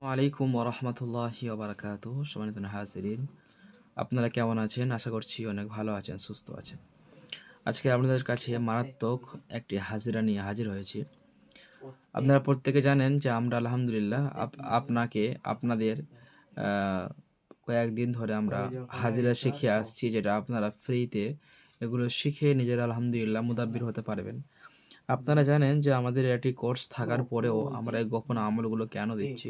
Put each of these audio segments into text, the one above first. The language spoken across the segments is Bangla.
আলাইকুম ওরহমতুল্লাহি ওবরাকাত সম্মানিত হাজিরিন। আপনারা কেমন আছেন? আশা করছি অনেক ভালো আছেন, সুস্থ আছেন। আজকে আপনাদের কাছে মারাত্মক একটি হাজিরা নিয়ে হাজির হয়েছি। আপনারা প্রত্যেকে জানেন যে আমরা আলহামদুলিল্লাহ আপ- আপনাকে, আপনাদের কয়েকদিন ধরে আমরা হাজিরা শিখে আসছি যেটা আপনারা ফ্রিতে এগুলো শিখে নিজেরা আলহামদুলিল্লাহ মুদাব্বির হতে পারবেন। আপনারা জানেন যে আমাদের একটি কোর্স থাকার পরেও আমরা এই গোপন আমলগুলো কেন দিচ্ছি?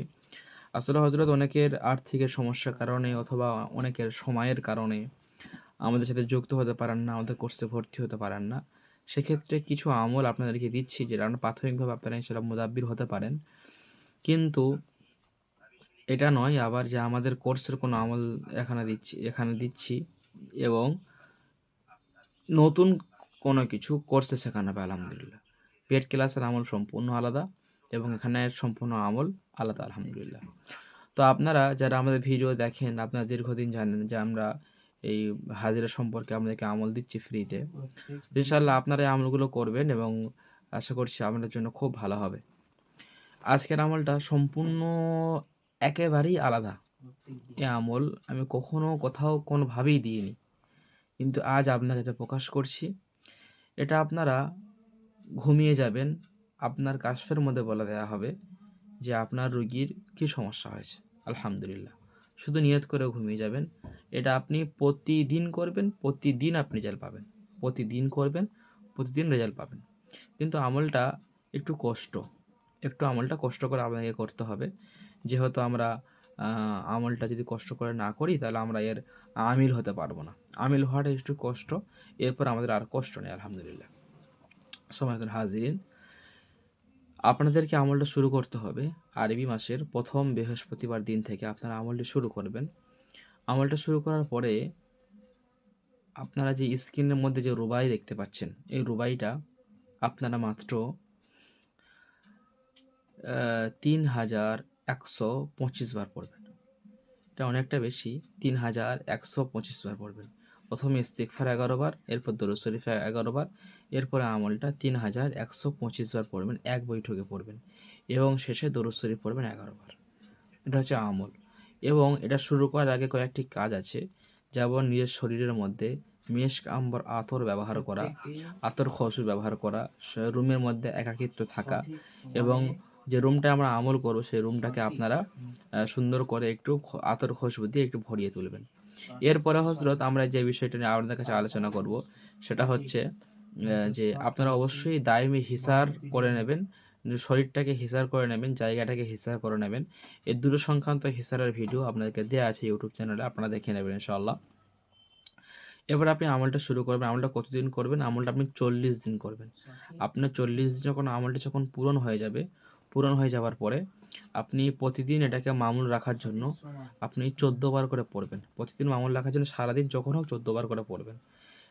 আসলে হজরত অনেকের আর্থিকের সমস্যার কারণে অথবা অনেকের সময়ের কারণে আমাদের সাথে যুক্ত হতে পারেন না আমাদের কোর্সে ভর্তি হতে পারেন না। সেক্ষেত্রে কিছু আমল আপনাদেরকে দিচ্ছি যেটা আমরা প্রাথমিকভাবে আপনারা সেটা মুদাব্বির হতে পারেন। কিন্তু এটা নয় আবার যে আমাদের কোর্সের কোনো আমল এখানে দিচ্ছি এখানে দিচ্ছি এবং নতুন কোনো কিছু কোর্সে শেখানো হবে আলহামদুলিল্লাহ। পেড ক্লাসের আমল সম্পূর্ণ আলাদা এবং এখানে সম্পূর্ণ আমল আলাদা, আলহামদুলিল্লাহ। তো আপনারা যারা আমাদের ভিডিও দেখেন, আপনারা দীর্ঘদিন জানেন যে আমরা এই হাজিরা সম্পর্কে আপনাদেরকে আমল দিচ্ছি ফ্রিতে। ইনশাল্লাহ আপনারা এই আমলগুলো করবেন এবং আশা করছি আপনাদের জন্য খুব ভালো হবে। আজকের আমলটা সম্পূর্ণ একেবারেই আলাদা। এ আমল আমি কখনো কোথাও কোনোভাবেই দিইনি। কিন্তু আজ আপনার কাছে প্রকাশ করছি। এটা আপনারা ঘুমিয়ে যাবেন, আপনার কাশফের মধ্যে বলে দেওয়া হবে যে আপনার রুগীর কী সমস্যা হয়েছে। আলহামদুলিল্লাহ। শুধু নিয়ত করে ঘুমিয়ে যাবেন। এটা আপনি প্রতিদিন করবেন, প্রতিদিন আপনি রেজাল্ট পাবেন। প্রতিদিন করবেন, প্রতিদিন রেজাল্ট পাবেন। কিন্তু আমলটা একটু কষ্ট। একটু আমলটা কষ্ট করে আপনাকে করতে হবে। যেহেতু আমরা আমলটা যদি কষ্ট করে না করি, তাহলে আমরা এর আমিল হতে পারব না। আমিল হওয়াটা একটু কষ্ট। এরপর আমাদের আর কষ্ট নেই, আলহামদুলিল্লাহ। সময় হাজিরিন আপনাদেরকে আমলটা শুরু করতে হবে। আরবি মাসের প্রথম বৃহস্পতিবার দিন থেকে আপনারা আমলটি শুরু করবেন। আমলটা শুরু করার পরে আপনারা যে স্ক্রিনের মধ্যে যে রুবাই দেখতে পাচ্ছেন, এই রুবাইটা আপনারা মাত্র তিন হাজার একশো পঁচিশ বার পড়বেন। এটা অনেকটা বেশি তিন হাজার একশো পঁচিশ বার পড়বেন। প্রথমে ইস্তিকফার এগারো বার, এরপর দরুদ শরীফ এগারো বার, এরপরে আমলটা তিন হাজার একশো পঁচিশ বার পড়বেন, এক বৈঠকে পড়বেন এবং শেষে দরুদ শরীফ পড়বেন এগারো বার। এটা হচ্ছে আমল। এবং এটা শুরু করার আগে কয়েকটি কাজ আছে, যেমন নিজের শরীরের মধ্যে মেশক, আম্বর, আতর ব্যবহার করা, আতর খসু ব্যবহার করা রুমের মধ্যে একাকিত্ব থাকা এবং যে রুমটা আমরা আমল করব, সেই রুমটাকে আপনারা সুন্দর করে একটু আতর খুশবু দিয়ে একটু ভরিয়ে তুলবেন। এরপরে হজরত আমরা যে বিষয়টা নিয়ে আপনাদের কাছে আলোচনা করব সেটা হচ্ছে যে আপনারা অবশ্যই দায়মি হিসার করে নেবেন শরীরটাকে হিসার করে নেবেন জায়গাটাকে হিসার করে নেবেন। এই দুটো সংক্রান্ত হিসারের ভিডিও আপনাদেরকে দেওয়া আছে ইউটিউব চ্যানেলে আপনারা দেখে নেবেন ইনশাল্লাহ এবার আপনি আমলটা শুরু করবেন আমলটা কতদিন করবেন? আমলটা আপনি চল্লিশ দিন করবেন। আপনার চল্লিশ দিন যখন আমলটা যখন পূরণ হয়ে যাবে পূরণ হয়ে যাওয়ার পরে আপনি প্রতিদিন এটাকে মামুল রাখার জন্য আপনি চোদ্দ বার করে পড়বেন। প্রতিদিন মামুল রাখার জন্য সারাদিন যখন হোক চোদ্দ বার করে পড়বেন।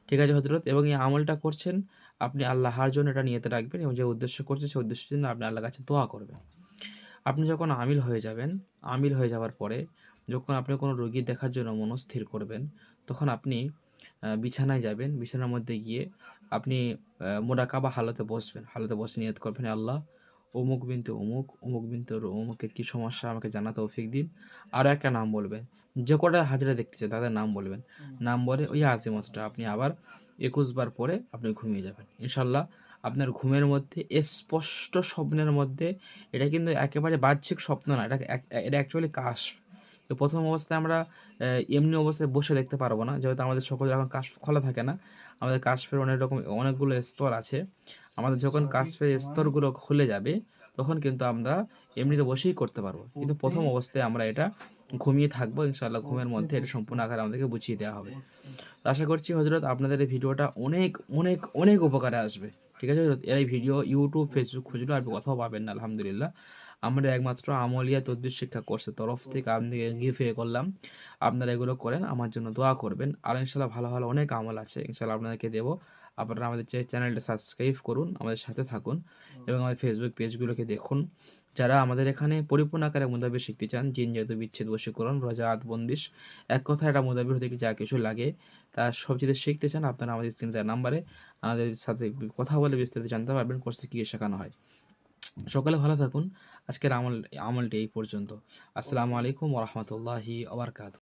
ঠিক আছে হজরত এবং এই আমলটা করছেন আপনি আল্লাহর জন্য এটা নিয়েতে রাখবেন এবং যে উদ্দেশ্য করছেন সেই উদ্দেশ্যের জন্য আপনি আল্লাহর কাছে দোয়া করবেন। আপনি যখন আমিল হয়ে যাবেন আমিল হয়ে যাওয়ার পরে যখন আপনি কোনো রোগী দেখার জন্য মনস্থির করবেন তখন আপনি বিছানায় যাবেন বিছানার মধ্যে গিয়ে আপনি আহ, মোরাকাবা হালতে বসবেন। হালতে বসে নিয়ত করবেন আল্লাহ অমুক বিনতে অমুক অমুক বিনতে অমুকের কী সমস্যা আমাকে জানা তৌফিক দিন। আরও একটা নাম বলবেন। যে কটা হাজিরা দেখতে চান তাদের নাম বলবেন। নাম বলে ওই আসি মাস্টার আপনি আবার একুশ বার পরে আপনি ঘুমিয়ে যাবেন। ইনশাল্লাহ আপনার ঘুমের মধ্যে স্পষ্ট স্বপ্নের মধ্যে এটা কিন্তু একেবারে বাহ্যিক স্বপ্ন না এটা এটা অ্যাকচুয়ালি কাশ প্রথম অবস্থায় আমরা এমনি অবস্থায় বসে দেখতে পারব না। যেহেতু আমাদের সকলের এখন কাশ খোলা থাকে না, আমাদের কাশফের অনেক রকম, অনেকগুলো স্তর আছে। আমাদের যখন কাশফের স্তরগুলো খুলে যাবে, তখন কিন্তু আমরা এমনিতে বসেই করতে পারব। কিন্তু প্রথম অবস্থায় আমরা এটা ঘুমিয়ে থাকব। ইনশাআল্লাহ ঘুমের মধ্যে এটা সম্পূর্ণ আকারে আমাদেরকে বুঝিয়ে দেওয়া হবে। আশা করছি হজরত আপনাদের এই ভিডিওটা অনেক অনেক অনেক উপকারে আসবে। ঠিক আছে হজরত এই ভিডিও ইউটিউব ফেসবুক খুঁজলেও আপনি কোথাও পাবেন না, আলহামদুলিল্লাহ। আমরা একমাত্র আমলিয়া তদ্বির শিক্ষা কোর্সের তরফ থেকে আপনাকে গিফে করলাম। আপনারা এগুলো করেন আমার জন্য দোয়া করবেন। আর ইনশাল্লাহ ভালো ভালো অনেক আমল আছে ইনশাল্লাহ আপনাদেরকে দেবো। আপনারা আমাদের যে চ্যানেলটা সাবস্ক্রাইব করুন আমাদের সাথে থাকুন এবং আমাদের ফেসবুক পেজগুলোকে দেখুন। যারা আমাদের এখানে পরিপূর্ণ আকারে মুদাবির শিখতে চান জিন যেহেতু বিচ্ছেদ বশীকরণ রজাত বন্দিশ এক কথা এটা মুদাবির হতে যা কিছু লাগে তা সব যদি শিখতে চান আপনারা আমাদের স্ক্রিনে নাম্বারে আমাদের সাথে কথা বলে বিস্তারিত জানতে পারবেন কোর্সে কী শেখানো হয়। সকালে ভালো থাকুন। আজকের আমল আমলটি এই পর্যন্ত। আসসালামু আলাইকুম রহমতুল্লাহি আবরকাত